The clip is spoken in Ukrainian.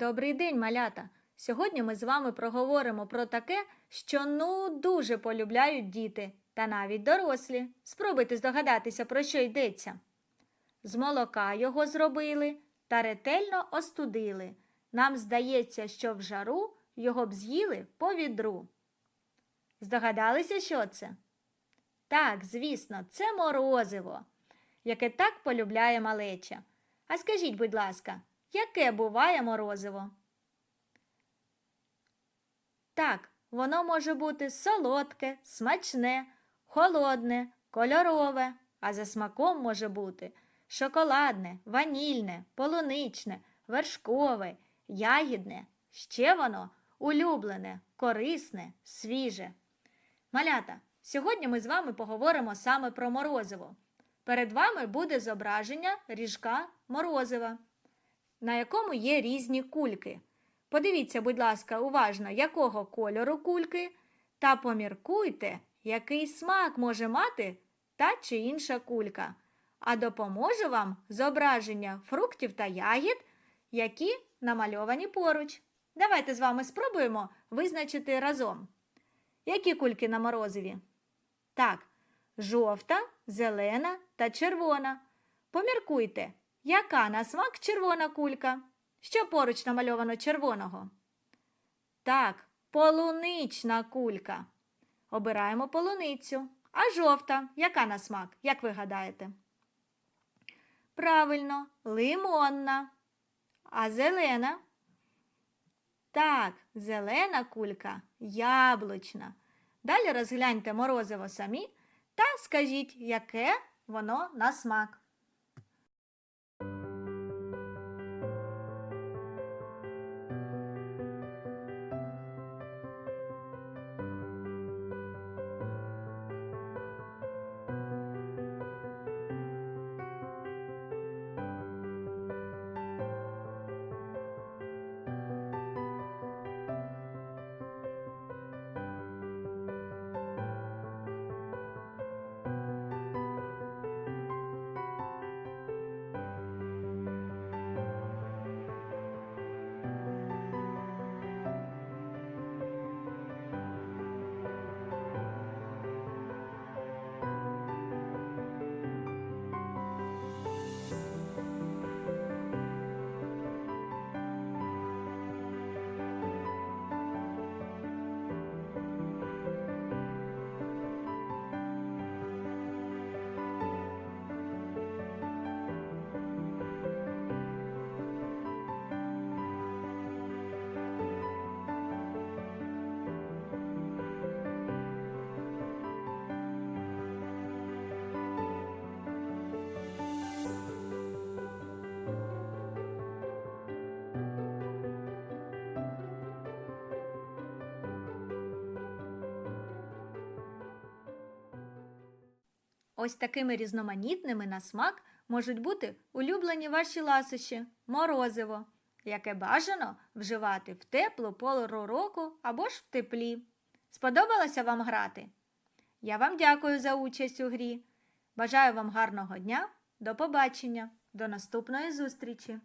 Добрий день, малята! Сьогодні ми з вами проговоримо про таке, що ну дуже полюбляють діти та навіть дорослі. Спробуйте здогадатися, про що йдеться. З молока його зробили та ретельно остудили. Нам здається, що в жару його б з'їли по відру. Здогадалися, що це? Так, звісно, це морозиво, яке так полюбляє малеча. А скажіть, будь ласка, яке буває морозиво? Так, воно може бути солодке, смачне, холодне, кольорове, а за смаком може бути шоколадне, ванільне, полуничне, вершкове, ягідне. Ще воно улюблене, корисне, свіже. Малята, сьогодні ми з вами поговоримо саме про морозиво. Перед вами буде зображення ріжка морозива, на якому є різні кульки. Подивіться, будь ласка, уважно, якого кольору кульки, та поміркуйте, який смак може мати та чи інша кулька. А допоможе вам зображення фруктів та ягід, які намальовані поруч. Давайте з вами спробуємо визначити разом. Які кульки на морозиві? Так, жовта, зелена та червона. Поміркуйте, яка на смак червона кулька? Що поруч намальовано червоного? Так, полунична кулька. Обираємо полуницю. А жовта, яка на смак, як ви гадаєте? Правильно, лимонна. А зелена? Так, зелена кулька яблучна. Далі розгляньте морозиво самі та скажіть, яке воно на смак. Thank you. Ось такими різноманітними на смак можуть бути улюблені ваші ласощі, морозиво, яке бажано вживати в теплу пору року або ж в теплі. Сподобалося вам грати? Я вам дякую за участь у грі. Бажаю вам гарного дня, до побачення, до наступної зустрічі!